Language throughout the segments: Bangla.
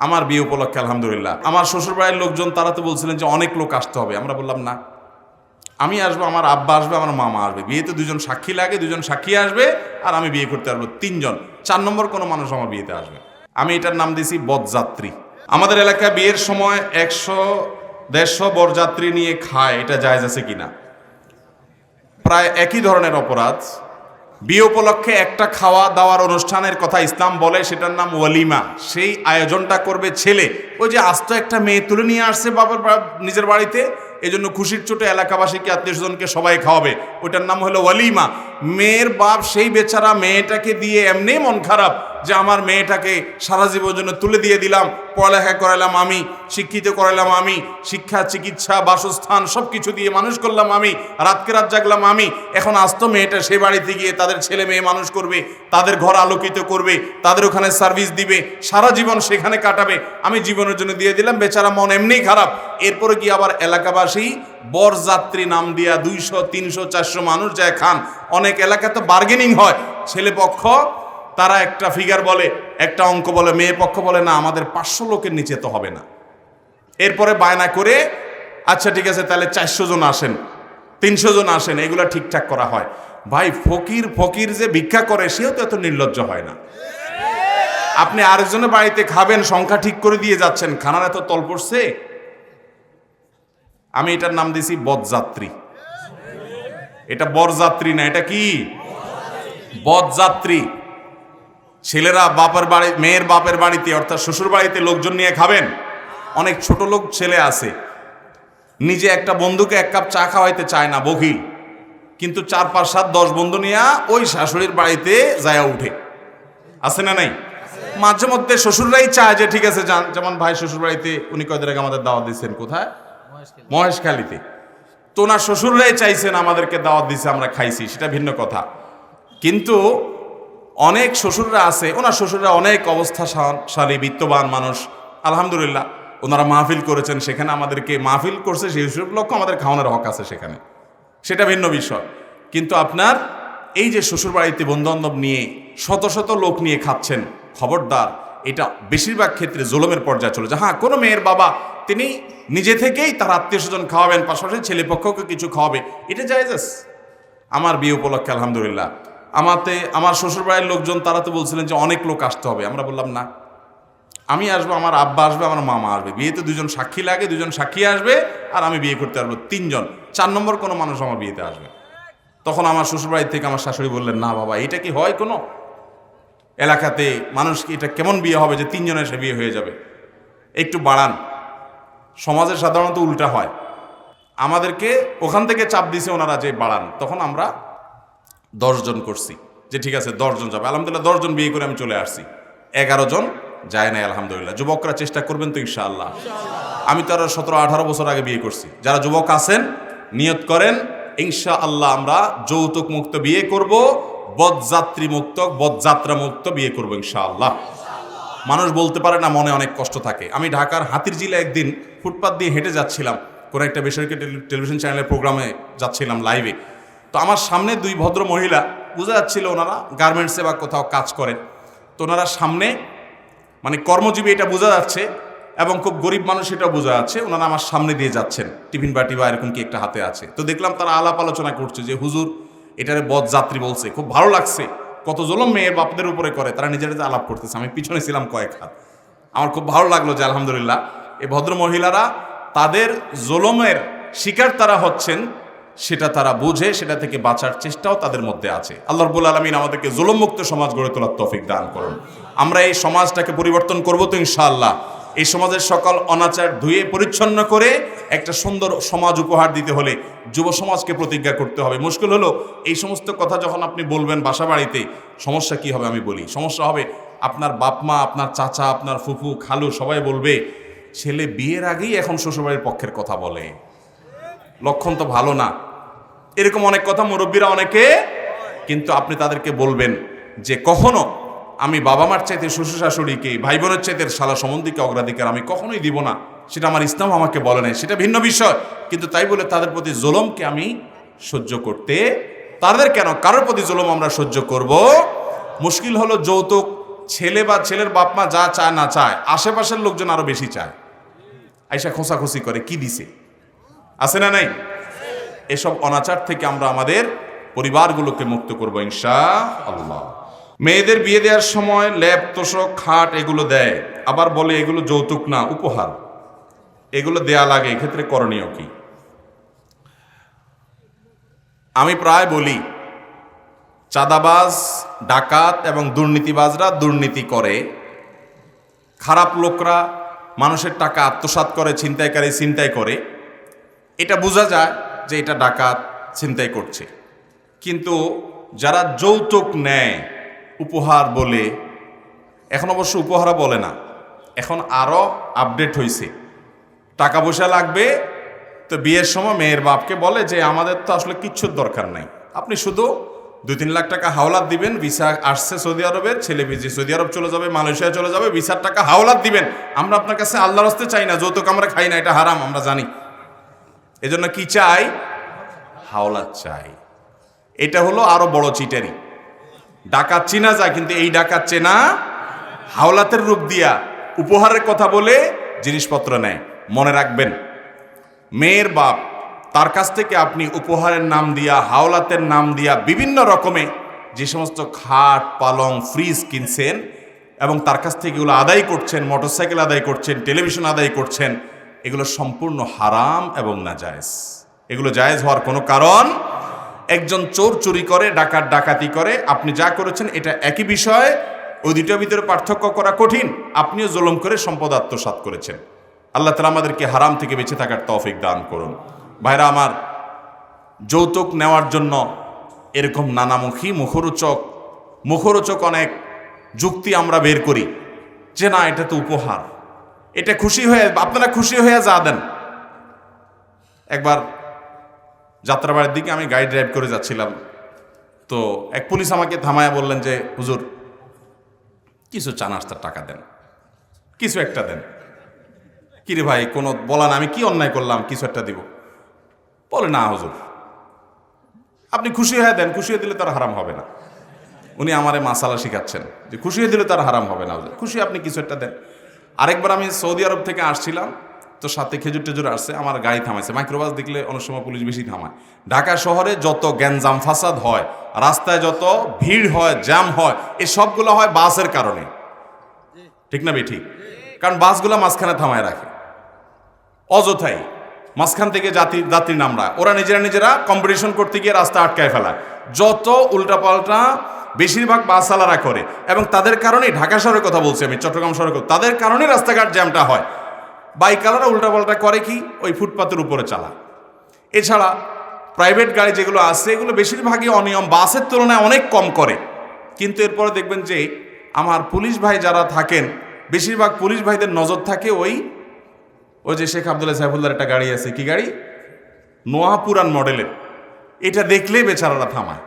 আমার বিয়ে উপলক্ষে, আলহামদুলিল্লাহ। আমার শ্বশুরবাড়ির লোকজন, তারা তো বলছিলেন যে অনেক লোক আসতে হবে। আমরা বললাম, না। আমি আসব, আমার আব্বা আসবে, আমার মামা আসবে। বিয়েতে দুজন সাক্ষী লাগে, দুজন সাক্ষী আসবে, আর আমি বিয়ে করতে পারব তিনজন। চার নম্বর কোনো মানুষ আমার বিয়েতে আসবে। আমি এটার নাম দিয়েছি বদযাত্রী। আমাদের এলাকায় বিয়ের সময় একশো, দেড়শো বরযাত্রী নিয়ে খায়, এটা জায়জ আছে কিনা? প্রায় একই ধরনের অপরাধ। বিয়ে উপলক্ষে একটা খাওয়া দাওয়ার অনুষ্ঠানের কথা ইসলাম বলে, সেটার নাম ওয়ালিমা। সেই আয়োজনটা করবে ছেলে। ওই যে আস্ত একটা মেয়ে তুলে নিয়ে আসছে বাবার নিজের বাড়িতে এই জন্য খুশির চোটে এলাকাবাসীকে, আত্মীয় স্বজনকে সবাই খাওয়াবে। ওইটার নাম হলো ওয়ালিমা। মেয়ের বাপ সেই বেচারা মেয়েটাকে দিয়ে এমনি মন খারাপ যে আমার মেয়েটাকে সারা জীবনের জন্য তুলে দিয়ে দিলাম, পড়ালেখা করালাম আমি, শিক্ষিত করালাম আমি, শিক্ষা, চিকিৎসা, বাসস্থান সব কিছু দিয়ে মানুষ করলাম আমি, রাতকে রাত জাগলাম আমি। এখন আসতো মেয়েটা সে বাড়িতে গিয়ে তাদের ছেলে মেয়ে মানুষ করবে, তাদের ঘর আলোকিত করবে, তাদের ওখানে সার্ভিস দিবে, সারা জীবন সেখানে কাটাবে। আমি জীবনের জন্য দিয়ে দিলাম, বেচারা মন এমনিই খারাপ। এরপরে কি আবার এলাকাবাসী বরযাত্রী নাম দিয়া দুইশো, তিনশো, চারশো মানুষ যায় খান। অনেক এলাকাতে বার্গেনিং হয়। ছেলে পক্ষ, তারা একটা ফিগার বলে, একটা অঙ্ক বলে, মেয়ে পক্ষ বলে, না, আমাদের পাঁচশো লোকের নিচে তো হবে না। এরপরে বায়না করে আচ্ছা ঠিক আছে, তাহলে চারশো জন আসেন, তিনশো জন আসেন, এগুলো ঠিকঠাক করা হয়। ভাই, ফকির ফকির যে ভিক্ষা করে, সেও তো এত নির্লজ্জ হয় না। আপনি আরেকজনের বাড়িতে খাবেন, সংখ্যা ঠিক করে দিয়ে যাচ্ছেন, খানার এত তল পড়ছে? আমি এটার নাম দিয়েছি বদযাত্রী। এটা বরযাত্রী না, এটা কি? বদযাত্রী। ছেলেরা বাপের বাড়ি, মেয়ের বাপের বাড়িতে, অর্থাৎ শ্বশুর বাড়িতে লোকজন নিয়ে খাবেন? অনেক ছোট লোক ছেলে আছে। নিজে একটা বন্ধুকে এক কাপ চা খাওয়াইতে চায় না, বকিল। কিন্তু চার, পাঁচ, সাত, দশ বন্ধু নিয়ে ওই শাশুড়ির বাড়িতে যায় উঠে। আছে না নাই? মাঝে মধ্যে শ্বশুররাই চায় যে, ঠিক আছে যান যেমন ভাই শ্বশুর বাড়িতে উনি কয়দিন আগে আমাদের দাওয়া দিচ্ছেন কোথায়? মহেশখালীতে। তো ওনার শ্বশুররাই চাইছেন আমাদেরকে দাওয়াত দিছে, আমরা খাইছি, সেটা ভিন্ন কথা। কিন্তু অনেক শ্বশুররা আছে, ওনার শ্বশুররা অনেক অবস্থা অবস্থাশালী, বিত্তবান মানুষ, আলহামদুলিল্লাহ। ওনারা মাহফিল করেছেন, সেখানে আমাদেরকে মাহফিল করছে, সেই হিসেবে লক্ষ্য আমাদের খাওয়ানোর হক আছে সেখানে। সেটা ভিন্ন বিষয়। কিন্তু আপনার এই যে শ্বশুরবাড়িতে বন্ধুবান্ধব নিয়ে শত শত লোক নিয়ে খাচ্ছেন, খবরদার, এটা বেশিরভাগ ক্ষেত্রে জোলমের পর্যায়ে চলে যায়। হ্যাঁ কোনো মেয়ের বাবা তিনি নিজে থেকেই তার আত্মীয় স্বজন খাওয়াবেন, পাশাপাশি ছেলে পক্ষকে কিছু খাওয়াবে। এটা জায়েজ আমার বিয়ে উপলক্ষে, আলহামদুলিল্লাহ। আমাতে, আমার শ্বশুরবাড়ির লোকজন, তারা তো বলছিলেন যে অনেক লোক আসতে হবে। আমরা বললাম, না। আমি আসব, আমার আব্বা আসবে, আমার মামা আসবে। বিয়েতে দুজন সাক্ষী লাগে, দুজন সাক্ষী আসবে, আর আমি বিয়ে করতে পারব তিনজন। চার নম্বর কোনো মানুষ আমার বিয়েতে আসবে তখন আমার শ্বশুরবাড়ি থেকে আমার শাশুড়ি বললেন, না বাবা, এটা কি হয় কোনো? এলাকাতে মানুষ এটা কেমন বিয়ে হবে যে তিনজনের সে বিয়ে হয়ে যাবে? একটু বাড়ান। সমাজে সাধারণত উল্টা হয়। আমাদেরকে ওখান থেকে চাপ দিছে ওনারা যে বাড়ান। তখন আমরা দশজন করছি যে ঠিক আছে দশজন যাবে। আলহামদুলিল্লাহ দশজন বিয়ে করে আমি চলে আসছি। এগারো জন যায় নাই, আলহামদুলিল্লাহ। যুবকরা চেষ্টা করবেন তো ইনশাআল্লাহ। আমি তো আরও সতেরো, আঠারো বছর আগে বিয়ে করছি। যারা যুবক আছেন, নিয়ত করেন ইনশা আল্লাহ আমরা যৌতুক মুক্ত বিয়ে করব বদযাত্রী মুক্ত বদযাত্রা মুক্ত বিয়ে করব ইনশাআল্লাহ। মানুষ বলতে পারে না মনে অনেক কষ্ট থাকে। আমি ঢাকার হাতির জিলে একদিন ফুটপাত দিয়ে হেঁটে যাচ্ছিলাম, কোনো একটা বেসরকারি টেলিভিশন চ্যানেলের প্রোগ্রামে যাচ্ছিলাম লাইভে তো আমার সামনে দুই ভদ্র মহিলা, বোঝা যাচ্ছিল ওনারা গার্মেন্টসে বা কোথাও কাজ করেন। তো ওনারা সামনে মানে কর্মজীবী এটা বোঝা যাচ্ছে এবং খুব গরিব মানুষ এটাও বোঝা যাচ্ছে, ওনারা আমার সামনে দিয়ে যাচ্ছেন। টিফিন বাটি বা এরকম কি একটা হাতে আছে। তো দেখলাম তারা আলাপ আলোচনা করছে যে, হুজুর, এটারে বদযাত্রী বলছে। খুব ভালো লাগছে। কত জলম মেয়ে বাপদের উপরে করে, তারা নিজেরা আলাপ করতেছে। আমি পিছনে ছিলাম কয়েক হাত। আমার খুব ভালো লাগল যে, আলহামদুলিল্লাহ, এই ভদ্র মহিলারা তাদের জোলমের শিকার তারা হচ্ছেন, সেটা তারা বুঝে, সেটা থেকে বাঁচার চেষ্টাও তাদের মধ্যে আছে। আল্লাহ রবুল আলমিন আমাদেরকে জুলমমুক্ত সমাজ গড়ে তোলার তৌফিক দান করুন। আমরা এই সমাজটাকে পরিবর্তন করব তো ইনশাআল্লাহ। এই সমাজের সকল অনাচার ধুয়ে পরিচ্ছন্ন করে একটা সুন্দর সমাজ উপহার দিতে হলে যুব সমাজকে প্রতিজ্ঞা করতে হবে। মুশকিল হলো এই সমস্ত কথা যখন আপনি বলবেন বাসা বাড়িতে সমস্যা কি হবে আমি বলি। সমস্যা হবে আপনার বাপ মা আপনার চাচা, আপনার ফুফু, খালু সবাই বলবে, ছেলে বিয়ের আগেই এখন শ্বশুরবাড়ির পক্ষের কথা বলে। লক্ষণ তো ভালো না। এরকম অনেক কথা মুরব্বীরা অনেকে কিন্তু আপনি তাদেরকে বলবেন যে কখনো আমি বাবা মার চাইতে শ্বশুর শাশুড়িকে ভাই বোনের চাইতে শালা সম্বন্ধীকে অগ্রাধিকার আমি কখনোই দিব না। সেটা আমার ইসলাম আমাকে বলে নাই। সেটা ভিন্ন বিষয়। কিন্তু তাই বলে তাদের প্রতি জুলমকে আমি সহ্য করতে তাদের কেন? কারোর প্রতি জুলম আমরা সহ্য করব? মুশকিল হলো যৌতুক। ছেলে বা ছেলের বাপ মা যা চায় না চায়। আশেপাশের লোকজন আরও বেশি চায়। আইসা খোসাখুসি করে, কি দিছে? আছে না নাই? এসব অনাচার থেকে আমরা আমাদের পরিবারগুলোকে মুক্ত করব ইনশা আল্লাহ মেয়েদের বিয়ে দেওয়ার সময় ল্যাব তোষক, খাট এগুলো দেয়। আবার বলে এগুলো যৌতুক না, উপহার। এগুলো দেয়া লাগে, এক্ষেত্রে করণীয় কি? আমি প্রায় বলি, চাঁদাবাজ, ডাকাত এবং দুর্নীতিবাজরা দুর্নীতি করে। খারাপ লোকরা মানুষের টাকা আত্মসাৎ করে, ছিনতাইকারী ছিনতাই করে। এটা বোঝা যায় যে এটা ডাকাত ছিনতাই করছে। কিন্তু যারা যৌতুক নেয় উপহার বলে, এখন অবশ্য উপহারা বলে না, এখন আরও আপডেট হয়েছে টাকা পয়সা লাগবে, তো বিয়ের সময় মেয়ের বাপকে বলে যে, আমাদের তো আসলে কিচ্ছুর দরকার নাই। আপনি শুধু দুই তিন লাখ টাকা হাওলাত দিবেন ভিসা আসছে সৌদি আরবের, ছেলে বিজি সৌদি আরব চলে যাবে মালয়েশিয়া চলে যাবে ভিসার টাকা হাওলাত দিবেন। আমরা আপনার কাছে আল্লাহর হস্তে চাই না, যৌতুক আমরা খাই না, এটা হারাম, আমরা জানি। এজন্য কি চাই? হাওলাত চাই। এটা হলো আরও বড় চিটারি। ডাকাত চেনা যায়, কিন্তু এই ডাকাত চেনা হাওলাতের রূপ দিয়া উপহারের কথা বলে জিনিসপত্র নেয়। মনে রাখবেন, মেয়ের বাপ তার কাছ থেকে আপনি উপহারের নাম দিয়া, হাওলাতের নাম দিয়া বিভিন্ন রকমে যে সমস্ত খাট, পালং, ফ্রিজ কিনছেন এবং তার কাছ থেকে এগুলো আদায় করছেন, মোটরসাইকেল আদায় করছেন, টেলিভিশন আদায় করছেন, এগুলো সম্পূর্ণ হারাম এবং নাজায়েজ। এগুলো জায়েজ হওয়ার কোনো কারণ একজন চোর চুরি করে, ডাকাত ডাকাতি করে, আপনি যা করেছেন এটা একই বিষয়। ওই দুটোর ভিতরে পার্থক্য করা কঠিন। আপনিও জুলুম করে সম্পদ আত্মসাৎ করেছেন। আল্লাহ তালা আমাদেরকে হারাম থেকে বেঁচে থাকার তৌফিক দান করুন। ভাইরা আমার, যৌতুক নেওয়ার জন্য এরকম নানামুখী মুখরোচক মুখরোচক অনেক যুক্তি আমরা বের করি যে না, এটা তো উপহার। এটা খুশি হয়ে, আপনারা খুশি হয়ে যা দেন। একবার যাত্রাবাড়ির দিকে আমি গাড়ি ড্রাইভ করে যাচ্ছিলাম। তো এক পুলিশ আমাকে থামায়া বললেন যে, হুজুর, কিছু চা নাস্তার টাকা দেন। কিছু একটা দেন। কিরে ভাই, কোনো বলান আমি কি অন্যায় করলাম? কিছু একটা দিব। বলে, না হুজুর। আপনি খুশি হয়ে দেন, খুশি হয়ে দিলে তার হারাম হবে না। উনি আমারে মাসালা শিখাচ্ছেন যে, খুশি হয়ে দিলে তার হারাম হবে না খুশি আপনি কিছু একটা দেন। আরেকবার আমি সৌদি আরব থেকে আসছিলাম। তো সাথে খেজুর টেজুর আসছে, আমার গাড়ি থামাইছে। মাইক্রোবাস দেখলে অনেক সময় পুলিশ বেশি থামায়। ঢাকা শহরে যত গ্যাঞ্জাম ফাসাদ হয়, রাস্তায় যত ভিড় হয়, জ্যাম হয় এই সবগুলো হয় বাসের কারণে। ঠিক না বে ঠিক। কারণ বাসগুলো মাঝখানে থামায় রাখে। অযথাই। মাঝখান থেকে জাতি যাত্রী নামরা ওরা নিজেরা নিজেরা কম্পিটিশন করতে গিয়ে রাস্তা আটকায় ফেলায়। যত উল্টাপাল্টা বেশিরভাগ বাসওয়ালারা করে, এবং তাদের কারণেই ঢাকা শহরের কথা বলছি আমি, চট্টগ্রাম শহরের তাদের কারণেই রাস্তাঘাট জ্যামটা হয়। বাইকালারা উল্টাপাল্টা করে কি? ওই ফুটপাতের উপরে চালা। এছাড়া প্রাইভেট গাড়ি যেগুলো আছে, এগুলো বেশিরভাগই অনিয়ম। বাসের তুলনায় অনেক কম করে। কিন্তু এরপরে দেখবেন যে, আমার পুলিশ ভাই যারা থাকেন, বেশিরভাগ পুলিশ ভাইদের নজর থাকে ওই ওই যে শেখ আবদুল্লাহ সাহেবুল্লার একটা গাড়ি আছে, কি গাড়ি? নোয়া পুরান মডেলের। এটা দেখলেই বেচারারা থামায়।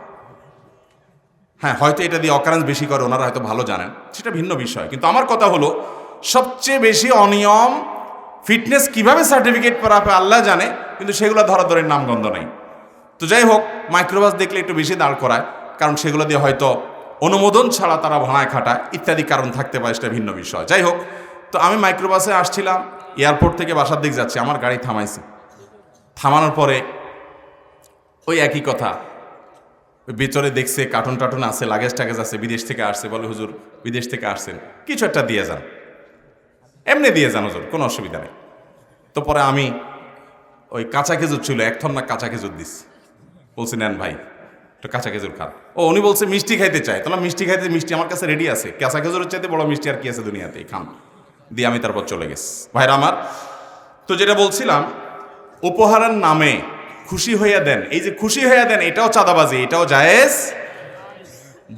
হ্যাঁ হয়তো এটা দিয়ে অকারেন্স বেশি করে, ওনারা হয়তো ভালো জানেন। সেটা ভিন্ন বিষয়। কিন্তু আমার কথা হলো, সবচেয়ে বেশি অনিয়ম ফিটনেস কীভাবে সার্টিফিকেট করা হবে আল্লাহ জানে, কিন্তু সেগুলো ধরাধরের নামগন্ধ নেই। তো যাই হোক, মাইক্রোবাস দেখলে একটু বেশি দাঁড় করায়, কারণ সেগুলো দিয়ে হয়তো অনুমোদন ছাড়া তারা ভাড়ায় খাটায়, ইত্যাদি কারণ থাকতে পারে, সেটা ভিন্ন বিষয়। যাই হোক, তো আমি মাইক্রোবাসে আসছিলাম, এয়ারপোর্ট থেকে বাসার দিক যাচ্ছি, আমার গাড়ি থামাইছি। থামানোর পরে ওই একই কথা ভিতরে দেখছে, কার্টুন টার্টুন আছে লাগেজ টাগেজ আছে, বিদেশ থেকে আসছে বলে, হুজুর, বিদেশ থেকে আসছেন। কিছু একটা দিয়ে যান। এমনি দিয়ে যান হুজুর কোনো অসুবিধা নেই। তো পরে আমি ওই কাঁচা খেজুর ছিল, এক না কাঁচা খেজুর দিস বলছি, নেন ভাই, একটু কাঁচা খেজুর খান। ও, উনি বলছে, মিষ্টি খাইতে চায় তাহলে মিষ্টি খাইতে, মিষ্টি আমার কাছে রেডি আছে। কাঁচা খেজুরের চাইতে বড় মিষ্টি আর কি আছে দুনিয়াতে খান। দিয়ে আমি তারপর চলে গেছি। ভাইরা আমার, তো যেটা বলছিলাম, উপহারের নামে খুশি হইয়া দেন। এই যে খুশি হইয়া দেন, এটাও চাঁদাবাজি, এটাও জায়েজ।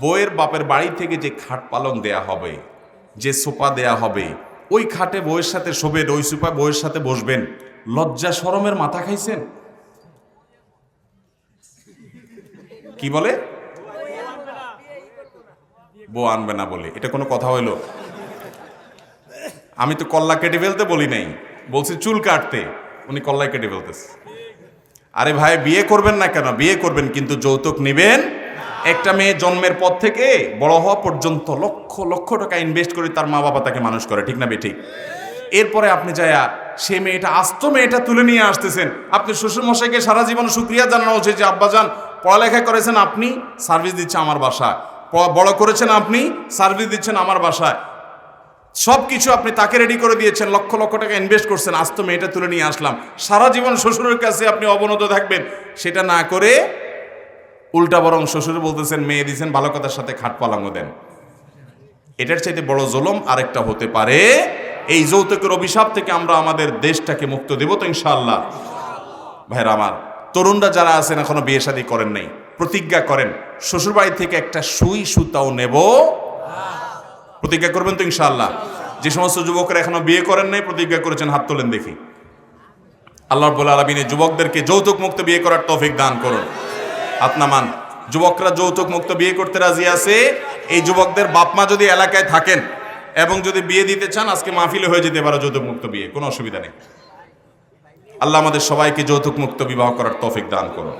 বইয়ের বাপের বাড়ি থেকে যে খাট পালং দেয়া হবে, যে সোফা দেয়া হবে ওই খাটে বইয়ের সাথে শোবেন, ওই সোফা বইয়ের সাথে বসবেন। লজ্জা শরমের মাথা খাইছেন? কি বলে? বউ আনবে না বলে। এটা কোনো কথা হইল? আমি তো কল্লা কেটে ফেলতে বলি নাই। বলছি চুল কাটতে। উনি কল্লা কেটে ফেলতেছে। আরে ভাই, বিয়ে করবেন না কেন? বিয়ে করবেন, কিন্তু যৌতুক নেবেন। একটা মেয়ে জন্মের পর থেকে বড় হওয়া পর্যন্ত লক্ষ লক্ষ টাকা ইনভেস্ট করে তার মা বাবা তাকে মানুষ করে, ঠিক না বেঠিক? এরপরে আপনি যায়া সে মেয়েটা, আস্ত মেয়েটা তুলে নিয়ে আসতেছেন। আপনি শ্বশুরমশাইকে সারা জীবন সুক্রিয়া জানানো উচিত যে আব্বাজান পড়ালেখা করেছেন আপনি সার্ভিস দিচ্ছে আমার বাসায়। প- বড় করেছেন আপনি সার্ভিস দিচ্ছেন আমার বাসায়। সব কিছু আপনি তাকে রেডি করে দিয়েছেন, লক্ষ লক্ষ টাকা ইনভেস্ট করছেন আজ তো মেয়েটা তুলে নিয়ে আসলাম। সারা জীবন শ্বশুরের কাছে আপনি অবনত থাকবেন। সেটা না করে উল্টা বরং শ্বশুর বলতেছেন, মেয়ে দিয়েছেন ভালো কথার সাথে খাট পালাঙ্গ দেন। এটার চাইতে বড় জলম আরেকটা হতে পারে। এই যৌতুকের অভিশাপ থেকে আমরা আমাদের দেশটাকে মুক্ত দেব তো ইনশাআল্লাহ। ভাইরা আমার, তরুণরা যারা আছেন, এখনও বিয়ে শাদী করেন নাই, প্রতিজ্ঞা করেন, শ্বশুরবাড়ি থেকে একটা সুই সুতাও নেব। প্রতিজ্ঞা করবেন তো ইনশাআল্লাহ। যে সমস্ত যুবকরা এখনও বিয়ে করেন নাই, প্রতিজ্ঞা করেছেন, হাত তোলেন দেখি। আল্লাহ আলমিনের যুবকদেরকে যৌতুক মুক্ত বিয়ে করার তৌফিক দান করুন। আপনামান যুবকরা যৌতুক মুক্ত বিয়ে করতে রাজি আছে, এই যুবকদের বাপমা যদি এলাকায় থাকেন এবং যদি বিয়ে দিতে চান, আজকে মাহফিলে হয়ে যেতে পারে যৌতুক মুক্ত বিয়ে, কোনো অসুবিধা নেই। আল্লাহ আমাদের সবাইকে যৌতুক মুক্ত বিবাহ করার তৌফিক দান করুন।